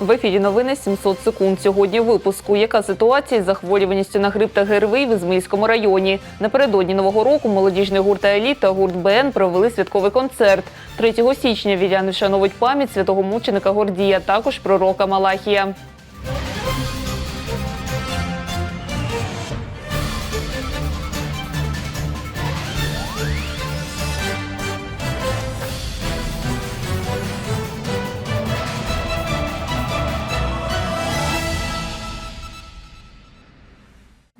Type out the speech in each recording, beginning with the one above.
В ефірі новини 700 секунд. Сьогодні випуску. Яка ситуація з захворюваністю на грип та ГРВІ в Ізмаїльському районі? Напередодні нового року молодіжний гурт «Еліт» та гурт БН провели святковий концерт. 3 січня віряни вшановують пам'ять святого мученика Гордія, також пророка Малахія.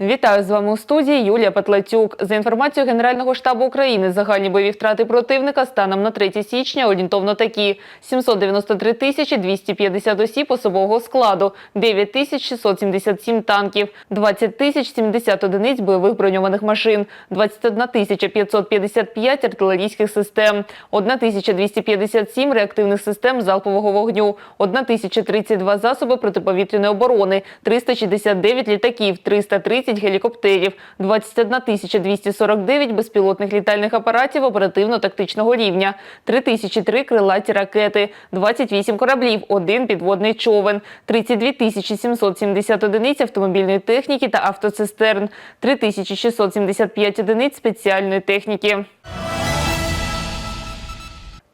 Вітаю з вами у студії Юлія Петлацюк. За інформацією Генерального штабу України, загальні бойові втрати противника станом на 3 січня орієнтовно такі: 793 тисячі 250 осіб особового складу, 9 тисяч 677 танків, 20 тисяч 70 одиниць бойових броньованих машин, 21 тисяча 555 артилерійських систем, 1 тисяча 257 реактивних систем залпового вогню, 1 тисяча 32 засоби протиповітряної оборони, 369 літаків, 330 гелікоптерів, 21 тисяча 249 безпілотних літальних апаратів оперативно-тактичного рівня, 3003 крилаті ракети, 28 кораблів, 1 підводний човен, 32 тисячі 770 одиниць автомобільної техніки та автоцистерн, 3675 одиниць спеціальної техніки.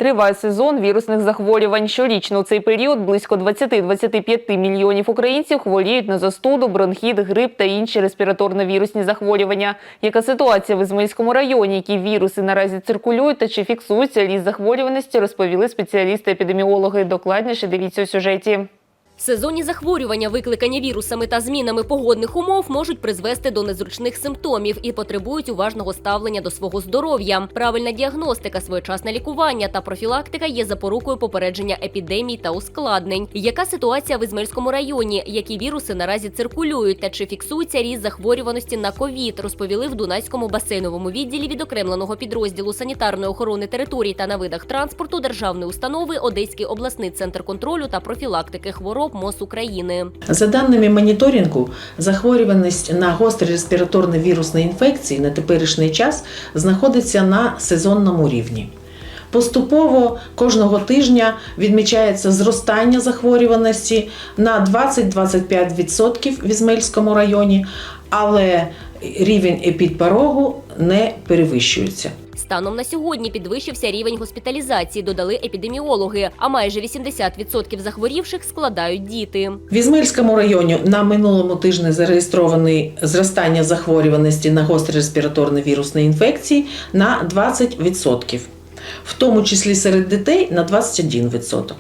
Триває сезон вірусних захворювань. Щорічно у цей період близько 20-25 мільйонів українців хворіють на застуду, бронхіт, грип та інші респіраторно-вірусні захворювання. Яка ситуація в Ізмаїльському районі, які віруси наразі циркулюють та чи фіксується ріст захворюваності, розповіли спеціалісти-епідеміологи. Докладніше дивіться у сюжеті. Сезонні захворювання, викликані вірусами та змінами погодних умов, можуть призвести до незручних симптомів і потребують уважного ставлення до свого здоров'я. Правильна діагностика, своєчасне лікування та профілактика є запорукою попередження епідемій та ускладнень. Яка ситуація в Ізмельському районі? Які віруси наразі циркулюють та чи фіксується ріст захворюваності на ковід? Розповіли в Дунайському басейновому відділі відокремленого підрозділу санітарної охорони територій та на видах транспорту державної установи Одеський обласний центр контролю та профілактики хвороб МОЗ України. За даними моніторингу, захворюваність на гострі респіраторно-вірусні інфекції на теперішній час знаходиться на сезонному рівні. Поступово кожного тижня відмічається зростання захворюваності на 20-25% в Ізмельському районі, але рівень епідпорогу не перевищується. Станом на сьогодні підвищився рівень госпіталізації, додали епідеміологи. А майже 80% захворівших складають діти. В Ізмельському районі на минулому тижні зареєстрований зростання захворюваності на гострі респіраторні вірусні інфекції на 20%, в тому числі серед дітей на 21%.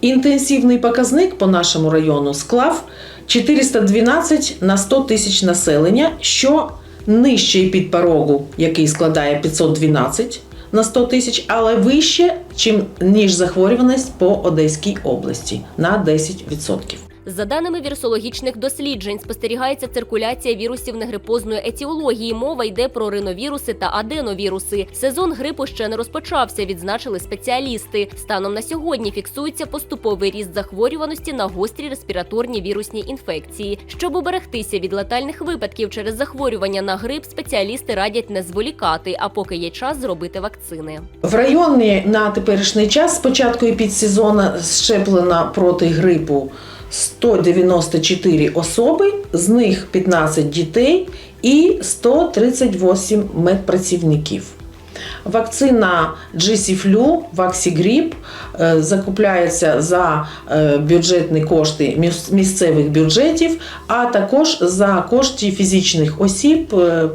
Інтенсивний показник по нашому району склав 412 на 100 тисяч населення, що нижче під порогу, який складає 512 на 100 тисяч, але вище, чим ніж захворюваність по Одеській області на 10%. За даними вірусологічних досліджень, спостерігається циркуляція вірусів негрипозної етіології. Мова йде про риновіруси та аденовіруси. Сезон грипу ще не розпочався, відзначили спеціалісти. Станом на сьогодні фіксується поступовий ріст захворюваності на гострі респіраторні вірусні інфекції. Щоб уберегтися від летальних випадків через захворювання на грип, спеціалісти радять не зволікати, а поки є час зробити вакцини. В районі на теперішній час з початку підсезону щеплено проти грипу 194 особи, з них 15 дітей і 138 медпрацівників. Вакцина GC-Flu, Vaxigriп е, закупляється за е, бюджетні кошти місцевих бюджетів, а також за кошти фізичних осіб, е,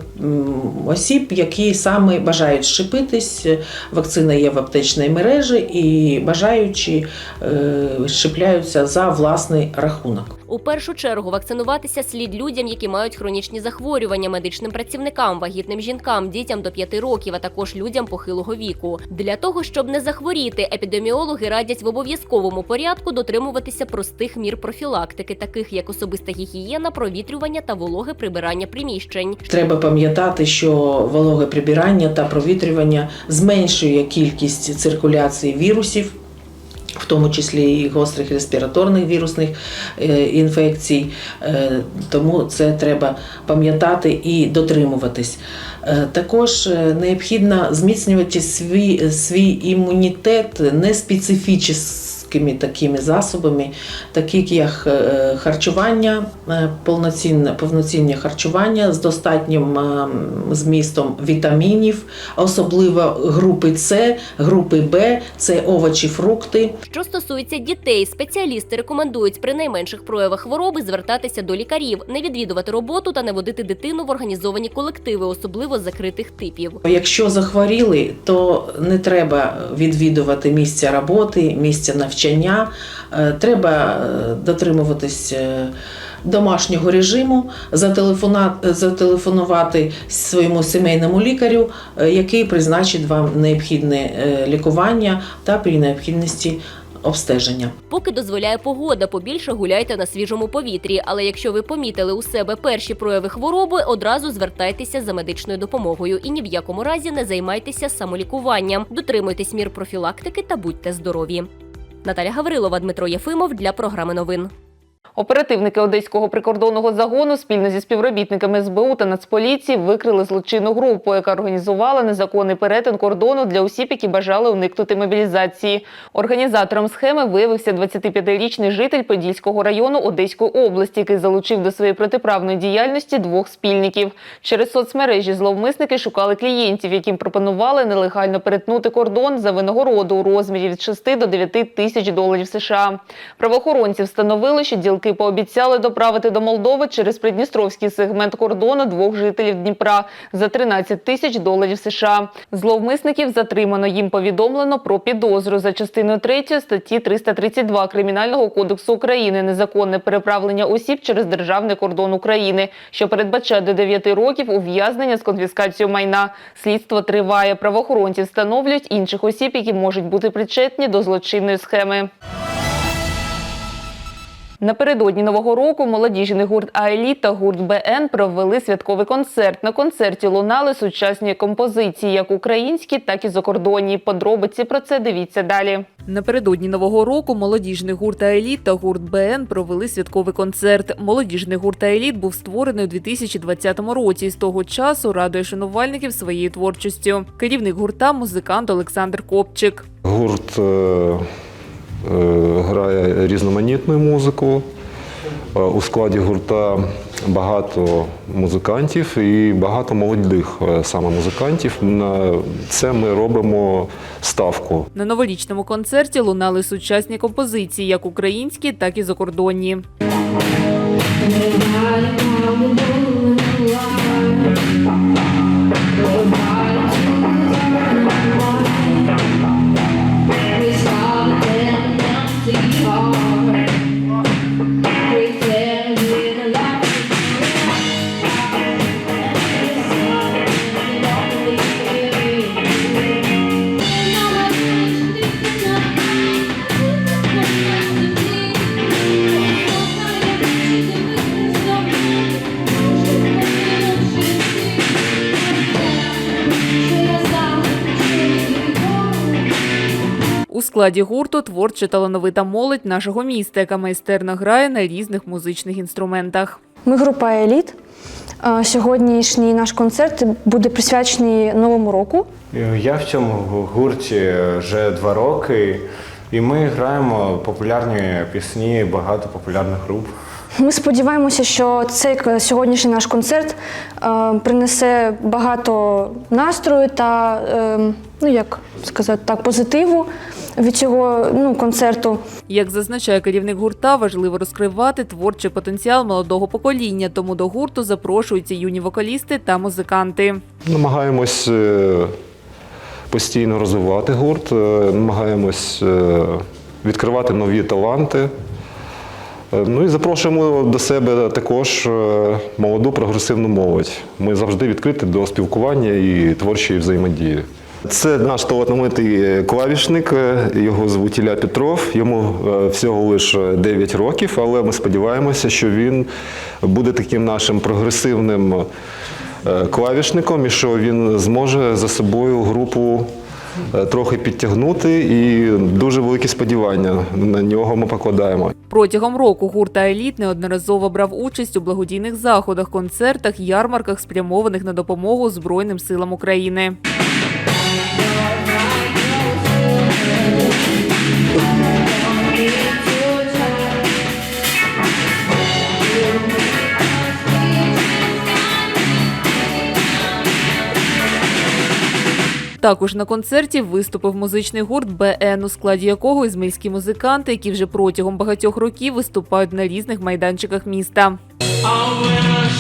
осіб, які саме бажають щепитись. Вакцина є в аптечній мережі і бажаючі щепляються за власний рахунок. У першу чергу вакцинуватися слід людям, які мають хронічні захворювання, медичним працівникам, вагітним жінкам, дітям до 5 років, а також людям похилого віку. Для того щоб не захворіти, епідеміологи радять в обов'язковому порядку дотримуватися простих мір профілактики, таких як особиста гігієна, провітрювання та вологе прибирання приміщень. Треба пам'ятати, що вологе прибирання та провітрювання зменшує кількість циркуляції вірусів. В тому числі і гострих респіраторних вірусних е, інфекцій, Е, тому це треба пам'ятати і дотримуватись. Е, Також необхідно зміцнювати свій, свій імунітет не специфічно такими засобами, такі як е, харчування, е, повноцінне, повноцінне харчування з достатнім е, змістом вітамінів, особливо групи С, групи Б, це овочі, фрукти. Що стосується дітей, спеціалісти рекомендують при найменших проявах хвороби звертатися до лікарів, не відвідувати роботу та не водити дитину в організовані колективи, особливо закритих типів. Якщо захворіли, то не треба відвідувати місця роботи, місця навчання. Е, Треба е, дотримуватись е, домашнього режиму, зателефонувати своєму сімейному лікарю, який призначить вам необхідне лікування та при необхідності обстеження. Поки дозволяє погода, побільше гуляйте на свіжому повітрі. Але якщо ви помітили у себе перші прояви хвороби, одразу звертайтеся за медичною допомогою і ні в якому разі не займайтеся самолікуванням. Дотримуйтесь мір профілактики та будьте здорові. Наталя Гаврилова, Дмитро Єфимов для програми новин. Оперативники одеського прикордонного загону спільно зі співробітниками СБУ та Нацполіції викрили злочинну групу, яка організувала незаконний перетин кордону для осіб, які бажали уникнути мобілізації. Організатором схеми виявився 25-річний житель Подільського району Одеської області, який залучив до своєї протиправної діяльності двох спільників. Через соцмережі зловмисники шукали клієнтів, яким пропонували нелегально перетнути кордон за винагороду у розмірі від 6 до 9 тисяч доларів США. Правоохоронці встановили, що ділки пообіцяли доправити до Молдови через придністровський сегмент кордону двох жителів Дніпра за 13 тисяч доларів США. Зловмисників затримано. Їм повідомлено про підозру за частиною 3 статті 332 Кримінального кодексу України незаконне переправлення осіб через державний кордон України, що передбачає до 9 років ув'язнення з конфіскацією майна. Слідство триває. Правоохоронці встановлюють інших осіб, які можуть бути причетні до злочинної схеми. Напередодні нового року молодіжний гурт «Аеліт» та гурт БН провели святковий концерт. На концерті лунали сучасні композиції, як українські, так і закордонні. Подробиці про це дивіться далі. Напередодні нового року молодіжний гурт «Аеліт» та гурт БН провели святковий концерт. Молодіжний гурт «Аеліт» був створений у 2020 році. і З того часу радує шанувальників своєю творчістю. Керівник гурта музикант Олександр Копчик. Гурт е, грає різноманітну музику. Е, У складі гурта багато музикантів і багато молодих е, саме музикантів. На це ми робимо ставку. На новорічному концерті лунали сучасні композиції, як українські, так і закордонні. У складі гурту творча талановита молодь нашого міста, яка майстерно грає на різних музичних інструментах. Ми група Еліт. Сьогоднішній наш концерт буде присвячений Новому року. Я в цьому гурті вже два роки, і ми граємо популярні пісні, багато популярних груп. Ми сподіваємося, що цей сьогоднішній наш концерт е, принесе багато настрою та, е, ну як сказати так, позитиву від цього ну, концерту. Як зазначає керівник гурта, важливо розкривати творчий потенціал молодого покоління, тому до гурту запрошуються юні вокалісти та музиканти. Намагаємось е, постійно розвивати гурт, е, намагаємось е, відкривати нові таланти. Е, Ну і запрошуємо до себе також е, молоду прогресивну молодь. Ми завжди відкриті до спілкування і творчої взаємодії. Це наш талановитий е, клавішник, його звуть Ілля Петров. Йому всього лише 9 років, але ми сподіваємося, що він буде таким нашим прогресивним клавішником і що він зможе за собою групу трохи підтягнути. І дуже великі сподівання на нього ми покладаємо. Протягом року гурт «Еліт» неодноразово брав участь у благодійних заходах, концертах, ярмарках, спрямованих на допомогу Збройним силам України. Також на концерті виступив музичний гурт БН, у складі якого ізмельські музиканти, які вже протягом багатьох років виступають на різних майданчиках міста. Але наш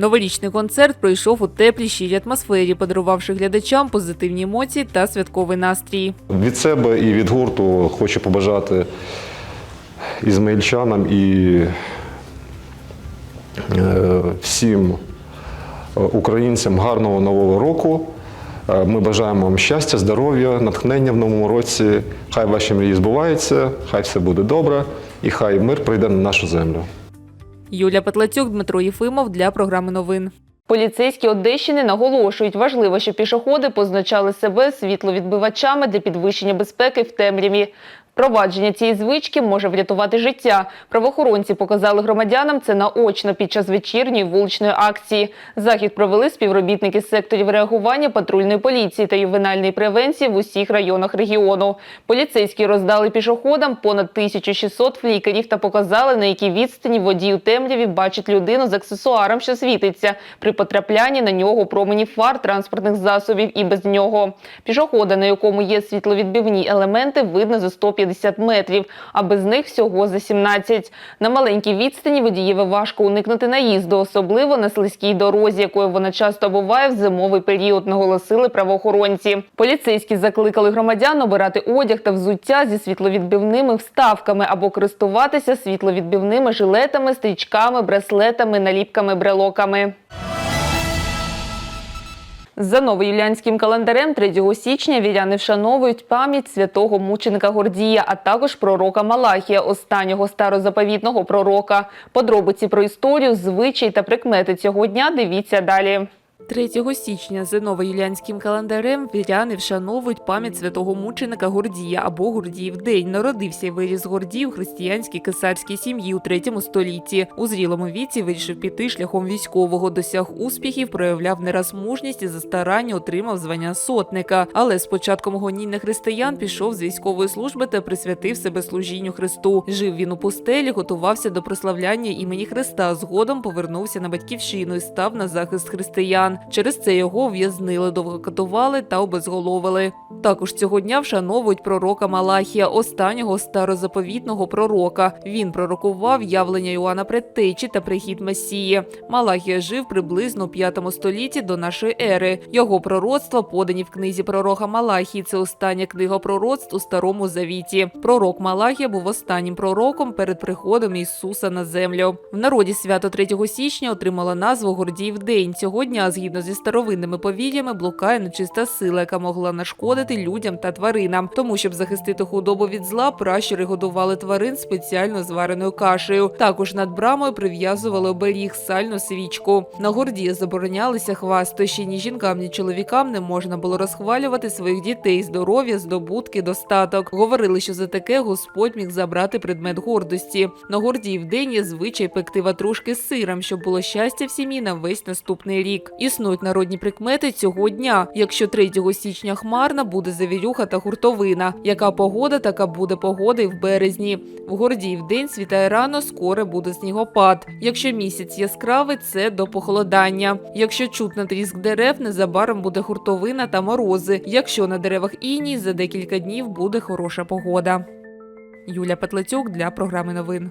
Новорічний концерт пройшов у теплій щирій атмосфері, подарувавши глядачам позитивні емоції та святковий настрій. Від себе і від гурту хочу побажати ізмаїльчанам і е, всім е, українцям гарного нового року. Е, Ми бажаємо вам щастя, здоров'я, натхнення в новому році. Хай ваші мрії збуваються, хай все буде добре і хай мир прийде на нашу землю. Юлія Петлацюк, Дмитро Єфимов для програми новин. Поліцейські Одещини наголошують, важливо, що пішоходи позначали себе світловідбивачами для підвищення безпеки в темряві. Впровадження цієї звички може врятувати життя. Правоохоронці показали громадянам це наочно під час вечірньої вуличної акції. Захід провели співробітники секторів реагування патрульної поліції та ювенальної превенції в усіх районах регіону. Поліцейські роздали пішоходам понад 1600 флікерів та показали, на якій відстані водій у темряві бачить людину з аксесуаром, що світиться при потраплянні на нього промені фар транспортних засобів і без нього. Пішохода, на якому є світловідбивні елементи, видно за 150 метрів, а без них всього за 17. На маленькій відстані водієві важко уникнути наїзду, особливо на слизькій дорозі, якою вона часто буває в зимовий період, наголосили правоохоронці. Поліцейські закликали громадян обирати одяг та взуття зі світловідбивними вставками або користуватися світловідбивними жилетами, стрічками, браслетами, наліпками, брелоками. За новоюліанським календарем 3 січня віряни вшановують пам'ять святого мученика Гордія, а також пророка Малахія, останнього старозаповітного пророка. Подробиці про історію, звичай та прикмети цього дня дивіться далі. 3 січня за новоюліанським календарем віряни вшановують пам'ять святого мученика Гордія або Гордіїв день. Народився і виріс Гордій у християнській кесарській сім'ї у 3 столітті. У зрілому віці вирішив піти шляхом військового, досяг успіхів, проявляв не раз мужність і за старання отримав звання сотника. Але з початком гонінь на християн пішов з військової служби та присвятив себе служінню Христу. Жив він у пустелі, готувався до прославляння імені Христа. Згодом повернувся на батьківщину і став на захист християн. Через це його ув'язнили, довго катували та обезголовили. Також цього дня вшановують пророка Малахія, останнього старозаповітного пророка. Він пророкував явлення Іоанна Предтечі та прихід Месії. Малахія жив приблизно у 5 столітті до нашої ери. Його пророцтва подані в книзі пророка Малахії. Це остання книга пророцтв у старому завіті. Пророк Малахія був останнім пророком перед приходом Ісуса на землю. В народі свято 3 січня отримало назву Гордіїв день. Цього дня, згідно зі старовинними повір'ями, блукає нечиста сила, яка могла нашкодити людям та тваринам. Тому, щоб захистити худобу від зла, пращури годували тварин спеціально звареною кашею. Також над брамою прив'язували оберіг сальну свічку. На гордії заборонялися хвастощі. Ні жінкам, ні чоловікам не можна було розхвалювати своїх дітей, здоров'я, здобутки, достаток. Говорили, що за таке Господь міг забрати предмет гордості. На гордії в день є звичай пекти ватрушки з сиром, щоб було щастя в сім'ї на весь наступний рік. Існують народні прикмети цього дня. Якщо 3 січня хмарна, буде завірюха та гуртовина. Яка погода, така буде погода і в березні. В гордії в день світає рано, скоро буде снігопад. Якщо місяць яскравий, це до похолодання. Якщо чутно тріск дерев, незабаром буде гуртовина та морози. Якщо на деревах іній, за декілька днів буде хороша погода. Юля Петлецюк для програми новин.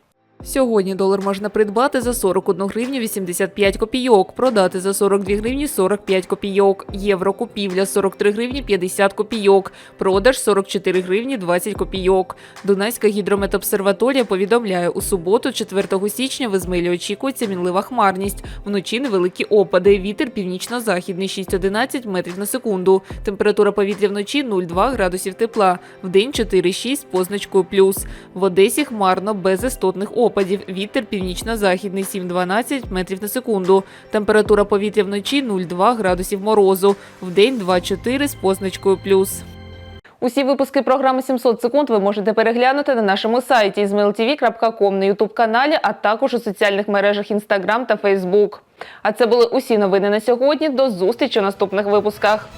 Сьогодні долар можна придбати за 41 гривню 85 копійок, продати за 42 гривні 45 копійок, євро купівля 43 гривні 50 копійок, продаж 44 гривні 20 копійок. Дунайська гідрометобсерваторія повідомляє, у суботу, 4 січня, в Ізмаїлі очікується мінлива хмарність. Вночі невеликі опади. Вітер північно-західний 6-11 метрів на секунду. Температура повітря вночі 0,2 градусів тепла. Вдень 4,6 з позначкою плюс. В Одесі хмарно без істотних опадів. Вітер північно-західний 7-12 метрів на секунду. Температура повітря вночі 0,2 градусів морозу. Вдень 2,4 з позначкою плюс. Усі випуски програми 700 секунд ви можете переглянути на нашому сайті izmailtv.com, на ютуб-каналі, а також у соціальних мережах Instagram та Facebook. А це були усі новини на сьогодні. До зустрічі у наступних випусках.